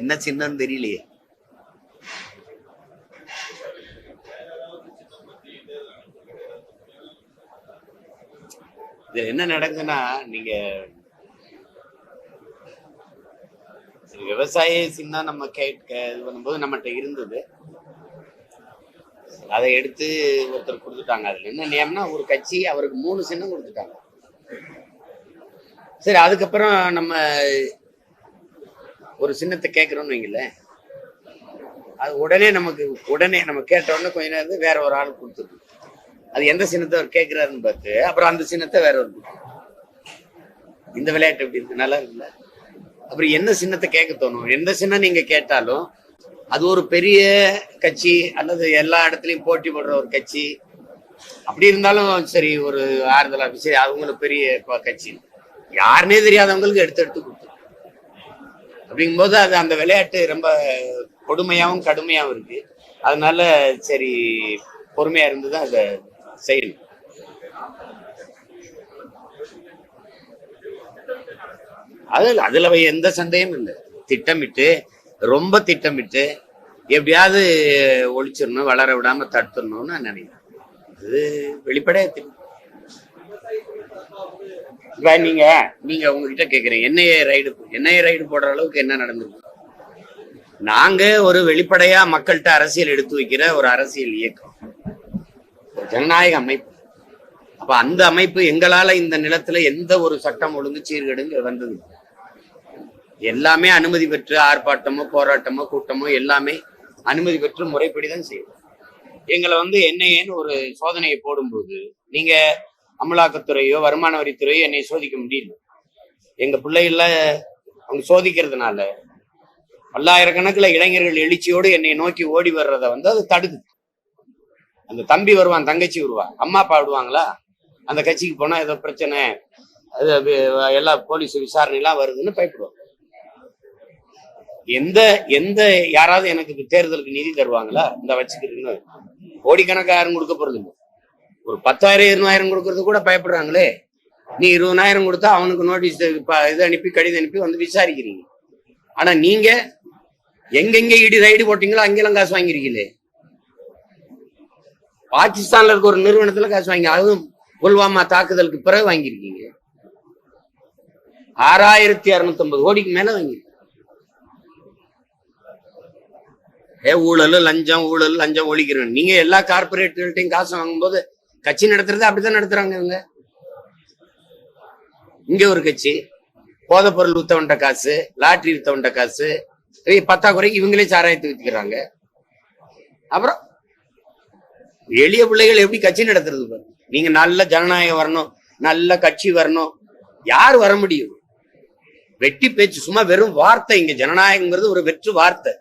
என்ன சின்னன்னு தெரியலையே. இது என்ன நடக்குதுன்னா நீங்க விவசாய சின்னம் நம்ம கேட்க இது பண்ணும்போது நம்மகிட்ட இருந்தது. அதை எடுத்து ஒருத்தர் கொடுத்துட்டாங்க. அதுல என்ன நியம்னா ஒரு கட்சி அவருக்கு மூணு சின்னம் கொடுத்துட்டாங்க. சரி அதுக்கப்புறம் நம்ம ஒரு சின்னத்தை கேட்கறோம்னு வைங்களேன் அது உடனே நமக்கு உடனே நம்ம கேட்ட உடனே கொஞ்ச நேரம் வேற ஒரு ஆள் கொடுத்துருக்கு அது எந்த சின்னத்தை அவர் கேட்கிறாருன்னு பார்த்து அப்புறம் அந்த சின்னத்தை வேற ஒரு இந்த விளையாட்டு எப்படி இருக்கு? நல்லா இருக்குல்ல? அப்புறம் என்ன சின்னத்தை கேட்க தோணும்? எந்த சின்னம் நீங்க கேட்டாலும் அது ஒரு பெரிய கட்சி அல்லது எல்லா இடத்துலயும் போட்டி போடுற ஒரு கட்சி. அப்படி இருந்தாலும் சரி ஒரு ஆறுதலா சரி அவங்களுக்கு பெரிய கட்சி. யாருன்னே தெரியாதவங்களுக்கு எடுத்து எடுத்து கொடுத்துரும் அப்படிங்கும்போது அது அந்த விளையாட்டு ரொம்ப கொடுமையாவும் கடுமையாவும் இருக்கு. அதனால சரி பொறுமையா இருந்து தான் அதை செய்யணும் அதுல அதுல எந்த சந்தேகமும் இல்லை. திட்டமிட்டு ரொம்ப திட்டமிட்டு எப்படியாவது ஒழிச்சிடணும் வளர விடாம தடுத்துடணும்னு நான் நினைக்கிறேன். அது வெளிப்படையா தெரியும். இப்ப நீங்க நீங்க உங்ககிட்ட கேக்குறேன். என்ஐஏ ரைடு என்ஐஏ ரைடு போடுற அளவுக்கு என்ன நடந்திருக்கு நாங்க ஒரு வெளிப்படையா மக்கள்கிட்ட அரசியல் எடுத்து வைக்கிற ஒரு அரசியல் இயக்கம். ஜனநாயக அமைப்பு. அப்ப அந்த அமைப்பு எங்களால இந்த நிலத்துல எந்த ஒரு சட்டம் ஒழுங்கு சீர்கேடுங்க வந்தது எல்லாமே அனுமதி பெற்று ஆர்ப்பாட்டமோ போராட்டமோ கூட்டமோ எல்லாமே அனுமதி பெற்று முறைப்படி தான் செய்யும் எங்களை வந்து என்னையேன்னு ஒரு சோதனையை போடும்போது நீங்க அமலாக்கத்துறையோ வருமான வரித்துறையோ என்னை சோதிக்க முடியல. எங்க பிள்ளைகள அவங்க சோதிக்கிறதுனால பல்லாயிரக்கணக்கில் இளைஞர்கள் எழுச்சியோடு என்னை நோக்கி ஓடி வர்றத வந்து அது தடுக்குது. அந்த தம்பி வருவான் தங்கச்சி வருவான் அம்மா அப்பா விடுவாங்களா அந்த கட்சிக்கு போனா ஏதோ பிரச்சனை அது எல்லா போலீஸ் விசாரணை எல்லாம் வருதுன்னு பயப்படுவாங்க. எந்த எந்த யாராவது எனக்கு தேர்தலுக்கு நிதி தருவாங்களா? இந்த வச்சுக்கிறதுன்னு. கோடிக்கணக்காக யாரும் கொடுக்க போறது இல்லை. ஒரு பத்தாயிரம் இருபதாயிரம் கொடுக்கறது கூட பயப்படுறாங்களே. நீ இருபதாயிரம் கொடுத்தா அவனுக்கு நோட்டீஸ் இது அனுப்பி கடிதம் அனுப்பி வந்து விசாரிக்கிறீங்க. ஆனா நீங்க எங்கெங்க இடி ரைடு போட்டீங்களோ அங்கெல்லாம் காசு வாங்கிருக்கீங்களே. பாகிஸ்தான்ல இருக்க ஒரு நிறுவனத்துல காசு வாங்கி அதுவும் புல்வாமா தாக்குதலுக்கு பிறகு வாங்கியிருக்கீங்க. ஆறாயிரத்தி அறுநூத்தி ஐம்பது கோடிக்கு மேல வாங்கிருக்கீங்க ஏ ஊழல் லஞ்சம் ஊழல் லஞ்சம் ஒழிக்கிறோம் நீங்க எல்லா கார்பரேட்டுகள்ட்டையும் காசு வாங்கும்போது கட்சி நடத்துறது அப்படித்தான் நடத்துறாங்க இவங்க. இங்க ஒரு கட்சி போதை பொருள் வித்தவன்ட்ட காசு லாட்ரி வித்தவன்ட்ட காசு பத்தாக்குறைக்கு இவங்களே சாராயத்தை வித்துக்கிறாங்க. அப்புறம் எளிய பிள்ளைகள் எப்படி கட்சி நடத்துறது நீங்க நல்ல ஜனநாயகம் வரணும் நல்ல கட்சி வரணும். யார் வர முடியும்? வெட்டி பேச்சு சும்மா வெறும் வார்த்தை. இங்க ஜனநாயகங்கிறது ஒரு வெற்று வார்த்தை.